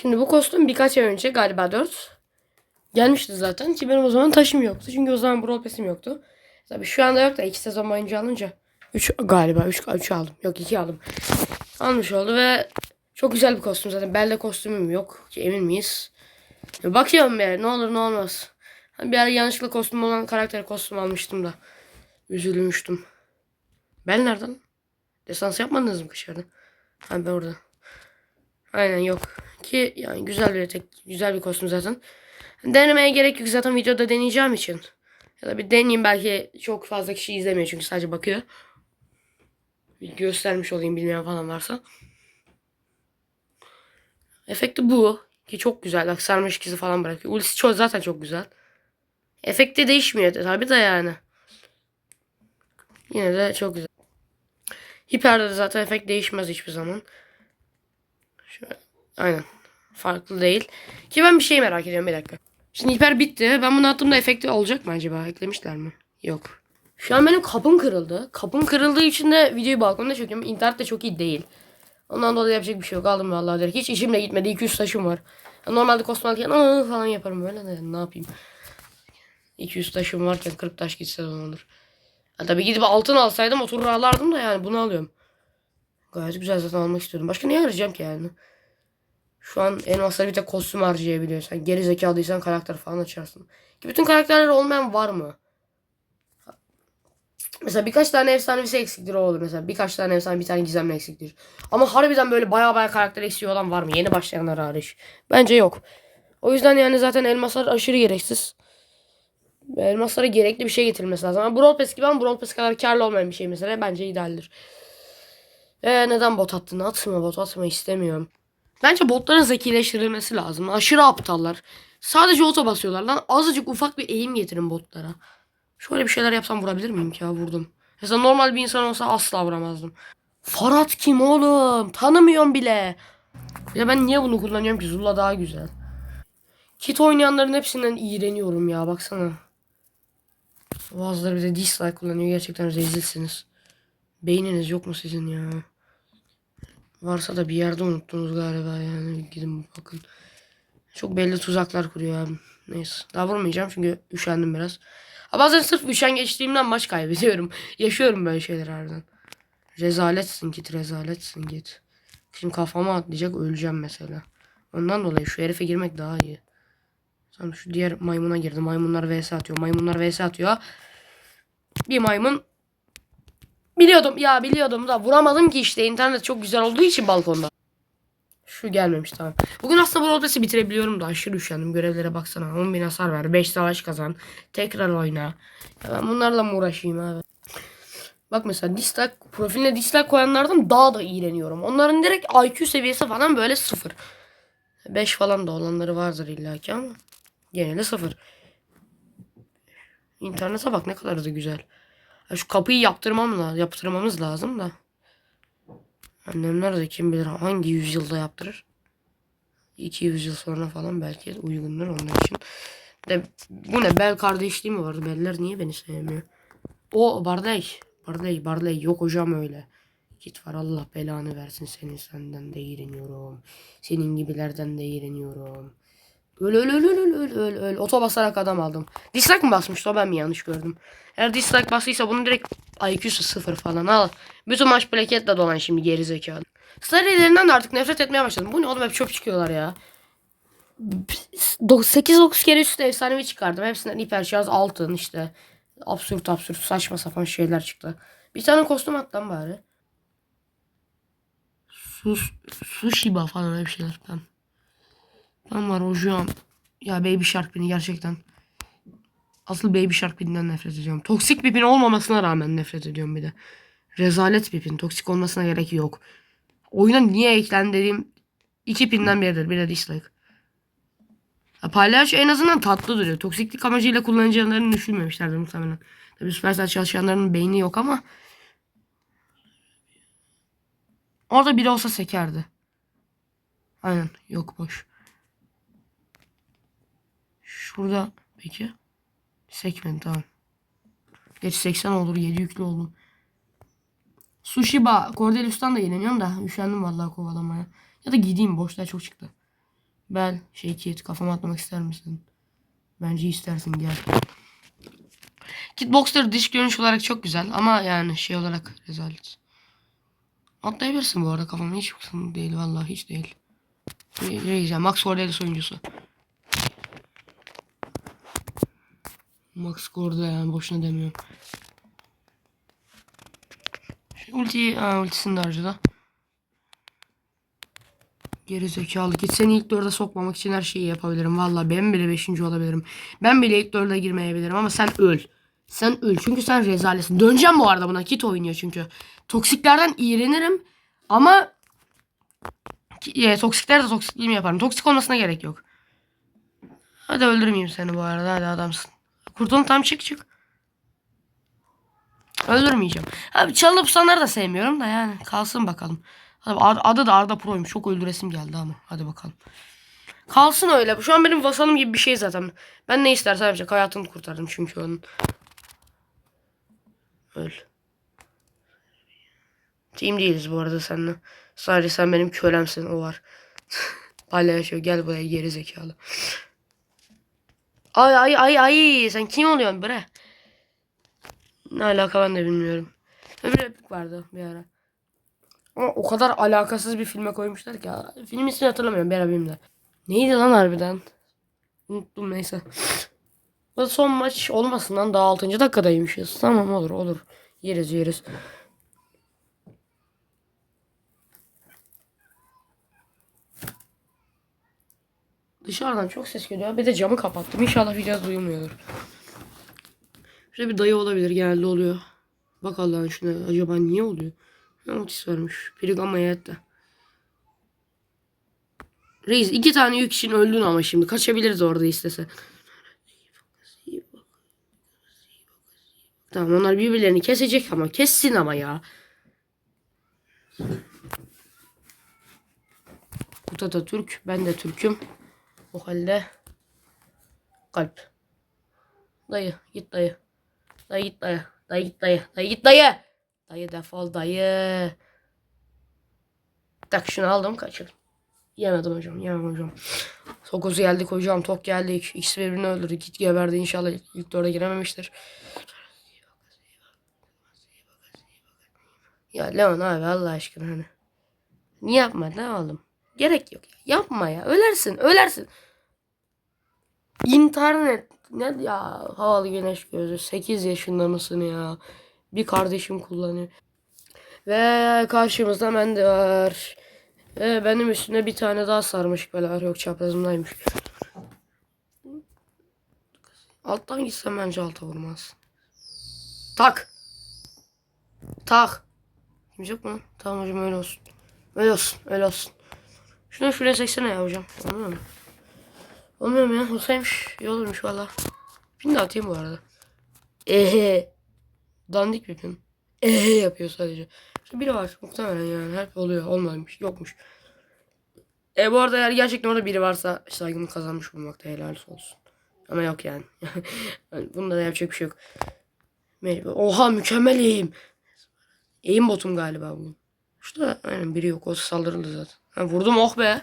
Şimdi bu kostüm birkaç ay önce galiba 4 gelmişti zaten ki benim o zaman taşım yoktu. Çünkü o zaman Brawl Pass'im yoktu. Tabii şu anda yok da 2 sezon boyunca alınca 3 galiba 3 3 aldım. Yok 2 aldım. Almış oldu ve çok güzel bir kostüm zaten. Belde kostümüm yok ki emin miyiz? Bakıyorum bir ne olur ne olmaz. Bir ara yanlışlıkla kostüm olan karakter kostüm almıştım da. Üzülmüştüm. Ben nereden? Desans yapmadınız mı dışarıda? Ha ben orada. Aynen yok. Ki yani güzel bir tek güzel bir kostüm zaten. Denemeye gerek yok zaten videoda deneyeceğim için. Ya da bir deneyeyim belki çok fazla kişi izlemiyor çünkü sadece bakıyor. Bir göstermiş olayım bilmeyen falan varsa. Efekti bu. Ki çok güzel. Bak sarmış ikizi falan bırakıyor. Ultisi çok, zaten çok güzel. Efekti değişmiyor tabi de yani. Yine de çok güzel. Hiper'de de zaten efekt değişmez hiçbir zaman. Şöyle. Aynen. Farklı değil. Ki ben bir şey merak ediyorum bir dakika. Şimdi hiper bitti. Ben bunu attığımda efekti olacak mı acaba? Eklemişler mi? Yok. Şu an benim kapım kırıldı. Kapım kırıldığı için de videoyu balkonda çekiyorum. İnternet de çok iyi değil. Ondan dolayı yapacak bir şey yok. Aldım vallahi direkt. Hiç işimle gitmedi. 200 taşım var. Ya Normalde kostüm alırken "Aa!" falan yaparım böyle de ne yapayım. 200 taşım varken 40 taş gitse de olur. Ha, tabii gidip altın alsaydım oturur alardım da yani bunu alıyorum. Gayet güzel zaten almak istiyordum. Başka ne arayacağım ki yani? Şu an elmasları bir tek kostüm harcayabiliyorsun. Geri zekalıysan karakter falan açarsın. Ki bütün karakterler olmayan var mı? Mesela birkaç tane efsanevisi eksiktir o olur mesela. Birkaç tane efsane bir tane gizemli eksiktir. Ama harbiden böyle baya baya karakter eksiği olan var mı? Yeni başlayanlar hariç. Bence yok. O yüzden yani zaten elmaslar aşırı gereksiz. Elmaslara gerekli bir şey getirilmesi lazım. Ama Brawl Pass gibi ama Brawl Pass kadar karlı olmayan bir şey mesela bence idealdir. Ee, neden bot attın? Atma bot atma istemiyorum. Bence botların zekileştirilmesi lazım. Aşırı aptallar. Sadece oto basıyorlar lan. Azıcık ufak bir eğim getirin botlara. Şöyle bir şeyler yapsam vurabilir miyim ki ya vurdum. Mesela normal bir insan olsa asla vuramazdım. Farhat kim oğlum? Tanımıyorum bile. Ya ben niye bunu kullanıyorum ki? Zula daha güzel. Kit oynayanların hepsinden iğreniyorum ya baksana. Bazıları bir de dislike kullanıyor. Gerçekten rezilsiniz. Beyniniz yok mu sizin ya? Varsa da bir yerde unuttunuz galiba yani. Gidin bakın. Çok belli tuzaklar kuruyor abi. Neyse. Daha vurmayacağım çünkü üşendim biraz. Ha bazen sırf üşengeçliğimden maç kaybediyorum. Yaşıyorum böyle şeyler harbiden. Rezaletsin git rezaletsin git. Şimdi kafama atlayacak öleceğim mesela. Ondan dolayı şu herife girmek daha iyi. Tamam şu diğer maymuna girdi. Maymunlar vs atıyor. Maymunlar vs atıyor. Bir maymun. Biliyordum ya biliyordum da vuramadım ki işte internet çok güzel olduğu için balkonda. Şu gelmemiş tamam. Bugün aslında bu roleplay'i bitirebiliyorum da aşırı üşendim. Görevlere baksana. 10.000 hasar ver. 5 savaş kazan. Tekrar oyna. Ya ben bunlarla mı uğraşayım abi? Bak mesela dislike, profiline dislike koyanlardan daha da iğreniyorum. Onların direkt IQ seviyesi falan böyle sıfır. 5 falan da olanları vardır illaki ama. Genelde sıfır. İnternete bak ne kadar da güzel. Şu kapıyı yaptırmam lazım, yaptırmamız lazım da. Annemler de kim bilir hangi yüzyılda yaptırır. 200 yıl sonra falan belki uygundur onun için. De, bu ne bel kardeşliği mi vardı? Beller niye beni sevmiyor? O Barley. Barley Barley yok hocam öyle. Git var Allah belanı versin senin senden de iğreniyorum. Senin gibilerden de iğreniyorum. Öl öl öl öl öl öl öl. Oto basarak adam aldım. Dislike mi basmıştı o ben mi yanlış gördüm. Eğer dislike bastıysa bunu direkt IQ'su sıfır falan al. Bütün maç plaketle dolan şimdi geri zekalı. Starylerinden de artık nefret etmeye başladım. Bu ne oğlum hep çöp çıkıyorlar ya. 8-9 kere üstte efsanevi çıkardım. Hepsinden hiper şarj altın işte. Absürt absürt saçma sapan şeyler çıktı. Bir tane kostüm attım bari. Sus, sushiba falan öyle bir şeyler falan. Tam var hocam. Ya Baby Shark Pin'i gerçekten. Asıl Baby Shark Pin'inden nefret ediyorum. Toksik bir pin olmamasına rağmen nefret ediyorum bir de. Rezalet bir pin. Toksik olmasına gerek yok. Oyuna niye eklendi dediğim iki pinden biridir. Bir de dislike. Ya palyaço en azından tatlı duruyor. Toksiklik amacıyla kullanıcılarını düşünmemişlerdir muhtemelen. Tabii Supercell çalışanların beyni yok ama orada biri olsa sekerdi. Aynen yok boş. Şurada peki. Sekmedi tamam. Geç 80 olur 7 yüklü oldu. Sushiba Cordelius'tan da yeniliyorum da üşendim vallahi kovalamaya. Ya da gideyim boşluğa çok çıktı. Ben şey kit kafama atlamak ister misin? Bence istersin gel. Kitboxer dış görünüş olarak çok güzel ama yani şey olarak rezalet. Atlayabilirsin bu arada kafama hiç değil vallahi hiç değil. Ne diyeceğim Max Cordelis oyuncusu. Max Corda yani boşuna demiyorum. Şu ultiyi, aa, ultisini de harcadı. Geri zekalı git seni ilk dörde sokmamak için her şeyi yapabilirim. Valla ben bile beşinci olabilirim. Ben bile ilk dörde girmeyebilirim ama sen öl. Sen öl çünkü sen rezaletsin. Döneceğim bu arada buna. Kit oynuyor çünkü. Toksiklerden iğrenirim ama e, toksikler de toksikliğimi yaparım. Toksik olmasına gerek yok. Hadi öldürmeyeyim seni bu arada. Hadi adamsın. Kurtulun tam çık çık. Öldürmeyeceğim. Abi çalıp sanları da sevmiyorum da yani. Kalsın bakalım. Abi ad- adı da Arda Pro'ymuş. Çok öldüresim geldi ama. Hadi bakalım. Kalsın öyle. Şu an benim vasalım gibi bir şey zaten. Ben ne istersen yapacak. Hayatını kurtardım çünkü onun. Öl. Team değiliz bu arada seninle. Sadece sen benim kölemsin o var. Yaşıyor. Gel buraya geri zekalı. Ay ay ay ay sen kim oluyorsun bre? Ne alaka ben de bilmiyorum. Öbür replik vardı bir ara. Ama o kadar alakasız bir filme koymuşlar ki. Film ismini hatırlamıyorum bir ara. Neydi lan harbiden? Unuttum neyse. Bu son maç olmasın lan daha 6. dakikadaymışız. Tamam olur olur. Yeriz yeriz. Dışarıdan çok ses geliyor. Bir de camı kapattım. İnşallah video duyulmuyordur. Şurada bir dayı olabilir. Genelde oluyor. Bak Allah'ın şuna. Acaba niye oluyor? Ne otis vermiş. Pirigama hayatta. Reis iki tane yük için öldün ama şimdi. Kaçabiliriz orada istese. Tamam onlar birbirlerini kesecek ama. Kessin ama ya. Kuta da Türk. Ben de Türk'üm. O halde kalp. Dayı git dayı. Dayı git dayı. Dayı git dayı. Dayı git dayı. Dayı defol dayı. Tak şunu aldım kaçır. Yemedim hocam. Yemem hocam. Sokuz geldik hocam. Tok geldik. İkisi birbirini öldürdü. Git geberdi. İnşallah ilk dörde girememiştir. Ya Leon abi Allah aşkına hani. Niye yapmadın ne oğlum? Gerek yok. ya. Yapma ya. Ölersin. Ölersin. İnternet. Ne ya havalı güneş gözü. 8 yaşında mısın ya? Bir kardeşim kullanıyor. Ve karşımızda Mendy var. Ve benim üstüne bir tane daha sarmış var. Yok çaprazımdaymış. Alttan gitsem bence alta vurmaz. Tak. Tak. Kimse yok mu? Tamam hocam öyle olsun. Öyle olsun. Öyle olsun. Şuraya seksene ya hocam. Olmuyor mu? Olmuyor mu ya? Olsaymış. İyi olurmuş valla. Pin de atayım bu arada. Ehe. Dandik bir pin. Ehe yapıyor sadece. İşte biri var. Muhtemelen yani. Hep oluyor. Olmamış. Yokmuş. E bu arada eğer gerçekten orada biri varsa saygımı kazanmış bulmakta helal olsun. Ama yok yani. Bunda da yapacak bir şey yok. Oha mükemmel eğim. Eğim botum galiba bu. Şurada aynen biri yok. O saldırıldı zaten. Vurdum oh be.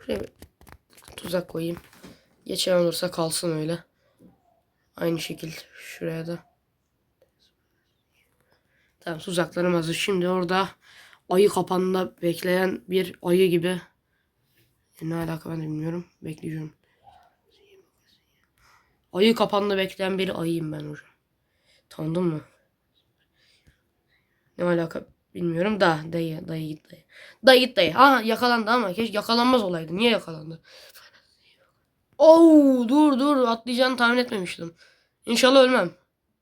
Şuraya bir tuzak koyayım. Geçen olursa kalsın öyle. Aynı şekil şuraya da. Tamam tuzaklarım hazır. Şimdi orada ayı kapanında bekleyen bir ayı gibi. Ne alaka ben de bilmiyorum. Bekleyeceğim. Ayı kapanında bekleyen bir ayıyım ben hocam. Tanıdın mı? Ne alaka bilmiyorum da dayı dayı git dayı. Dayı git dayı. Ha yakalandı ama keşke yakalanmaz olaydı. Niye yakalandı? Oo dur dur atlayacağını tahmin etmemiştim. İnşallah ölmem.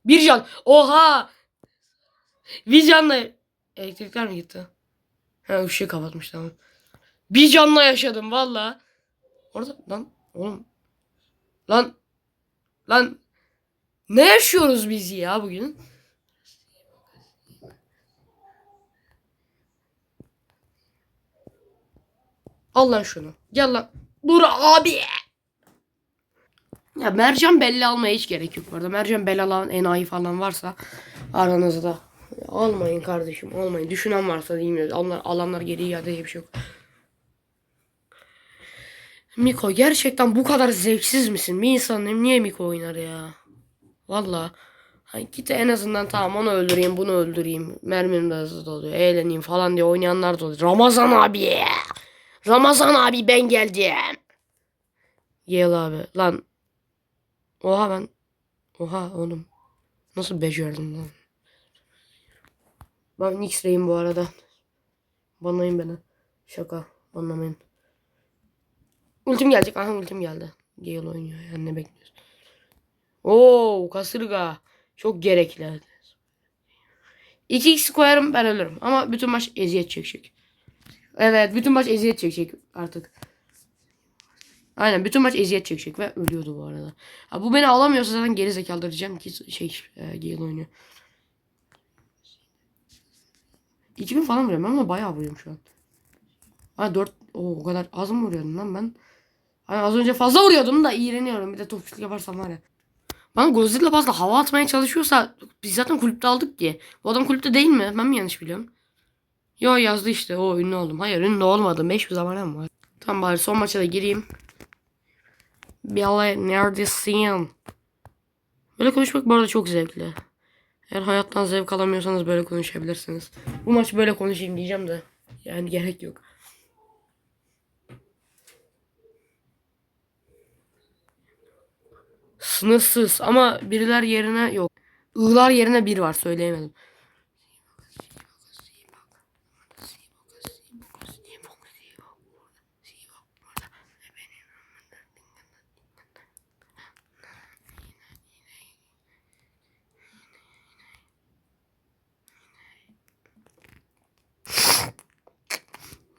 Bir can. Oha. Bir canla elektrikler mi gitti? Ha ışığı kapatmış tamam. Bir canla yaşadım valla. Orada lan oğlum. Lan. Lan. Ne yaşıyoruz biz ya bugün? Al lan şunu. Gel lan. Dur abi. Ya mercan belli almaya hiç gerek yok bu. Mercan belli alan enayi falan varsa aranızda. Almayın kardeşim almayın. Düşünen varsa diyeyim. Alanlar, alanlar geri iade diye bir şey yok. Miko gerçekten bu kadar zevksiz misin? Bir insanım niye Miko oynar ya? Valla. Git en azından tamam onu öldüreyim bunu öldüreyim. Mermim de hızlı doluyor. Eğleneyim falan diye oynayanlar da oluyor. Ramazan abi. Ramazan abi ben geldim. Gel abi. Lan. Oha ben. Oha oğlum. Nasıl becerdim lan? Ben X-Ray'im bu arada. Banlayın beni. Şaka. Banlamayın. Ultim gelecek. Aha ultim geldi. Gale oynuyor. Yani ne bekliyorsun? Oo kasırga. Çok gerekli. 2x koyarım ben ölürüm. Ama bütün maç eziyet çekecek. Evet bütün maç eziyet çekecek artık. Aynen bütün maç eziyet çekecek ve ölüyordu bu arada. Ha, bu beni alamıyorsa zaten geri zekalı diyeceğim ki şey e, Gale oynuyor. 2000 falan vuruyorum ama bayağı vuruyorum şu an. Ha 4 o, o kadar az mı vuruyordum lan ben? Hani az önce fazla vuruyordum da iğreniyorum. Bir de topçuluk yaparsam var ya. Bana Godzilla fazla hava atmaya çalışıyorsa biz zaten kulüpte aldık ki. Bu adam kulüpte değil mi? Ben mi yanlış biliyorum? Yo yazdı işte. O ünlü oldum. Hayır ünlü olmadım. 5 bir zamanım var. Tamam bari son maça da gireyim. Bilal neredesin? Böyle konuşmak bu arada çok zevkli. Eğer hayattan zevk alamıyorsanız böyle konuşabilirsiniz. Bu maç böyle konuşayım diyeceğim de. Yani gerek yok. Sınırsız ama biriler yerine yok. I'lar yerine bir var söyleyemedim.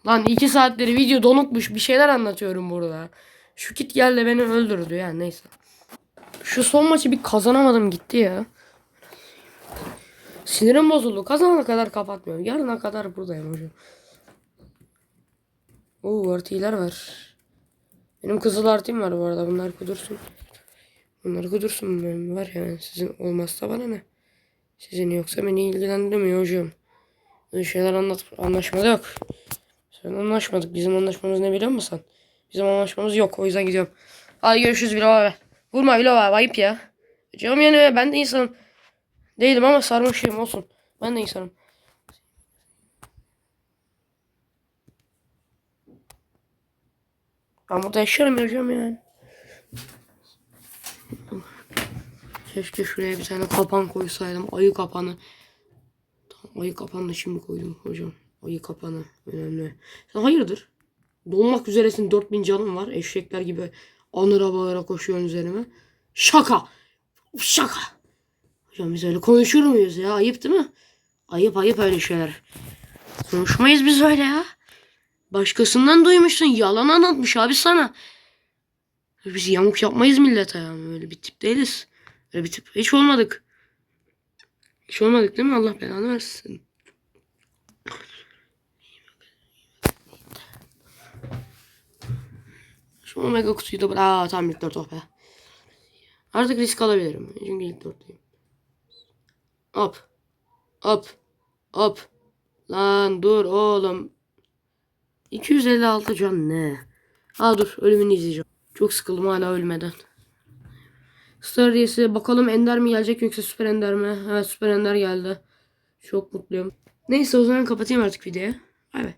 Lan iki saattir video donukmuş bir şeyler anlatıyorum burada. Şu kit geldi beni öldürdü yani neyse. Şu son maçı bir kazanamadım gitti ya. Sinirim bozuldu. Kazanana kadar kapatmıyorum. Yarına kadar buradayım hocam. Oo artılar var. Benim kızıl artım var bu arada. Bunlar kudursun. Bunlar kudursun. Benim var ya. Sizin olmazsa bana ne? Sizin yoksa beni ilgilendirmiyor hocam. Böyle şeyler anlat anlaşmada yok. Sen anlaşmadık. Bizim anlaşmamız ne biliyor musun? Bizim anlaşmamız yok. O yüzden gidiyorum. Hadi görüşürüz Bilal abi. Vurma Bilal abi. Ayıp ya. Canım yani ben de insanım. Değilim ama sarmışım olsun. Ben de insanım. Ben burada yaşıyorum ya hocam yani. Keşke şuraya bir tane kapan koysaydım. Ayı kapanı. Tamam, ayı kapanını şimdi koydum hocam. Ayı kapanı önemli. Sen hayırdır? Dolmak üzeresin 4000 canım var. Eşekler gibi anıra bağıra koşuyorsun üzerime. Şaka. Şaka. Hocam biz öyle konuşur muyuz ya? Ayıp değil mi? Ayıp ayıp öyle şeyler. Konuşmayız biz öyle ya. Başkasından duymuşsun. Yalan anlatmış abi sana. Biz yamuk yapmayız millete yani. Öyle bir tip değiliz. Öyle bir tip. Hiç olmadık. Hiç olmadık değil mi? Allah belanı versin. Şu omega kutuyu da bırak. Aa tamam ilk 4 oh be. Artık risk alabilirim. Çünkü ilk 4'teyim. Hop. Hop. Hop. Lan dur oğlum. 256 can ne? Aa dur ölümünü izleyeceğim. Çok sıkıldım hala ölmeden. Star diyesi bakalım Ender mi gelecek yoksa Süper Ender mi? Evet Süper Ender geldi. Çok mutluyum. Neyse o zaman kapatayım artık videoyu. Bay.